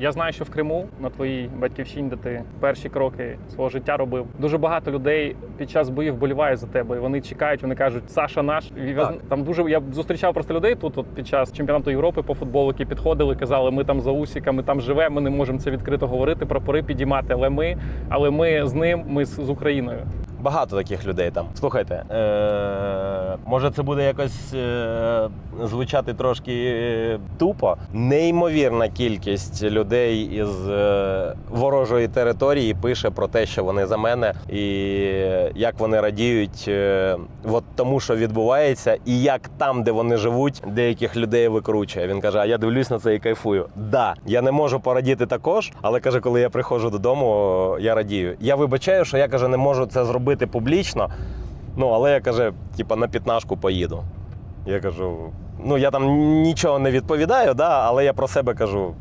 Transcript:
Я знаю, що в Криму на твоїй батьківщині, де ти перші кроки свого життя робив. Дуже багато людей під час боїв вболівають за тебе. І вони чекають, вони кажуть, Саша наш. Так. Там дуже я зустрічав просто людей тут, от під час чемпіонату Європи по футболу, які підходили, казали, ми там за Усіка, ми там живемо, ми не можемо це відкрито говорити, прапори підіймати. Але ми, але ми з ним, ми з, з Україною. Багато таких людей там. Слухайте, е- може це буде якось е- звучати трошки е, тупо. Неймовірна кількість людей із е- ворожої території пише про те, що вони за мене, і як вони радіють е- от тому, що відбувається, і як там, де вони живуть, деяких людей викручує. Він каже: А я дивлюсь на це і кайфую. Да, я не можу порадіти також, але каже, коли я приходжу додому, я радію. Я вибачаю, що я каже, не можу це зробити публічно. Ну, але я каже, типа на п'ятнашку поїду. Я кажу, ну я там нічого не відповідаю, да, але я про себе кажу.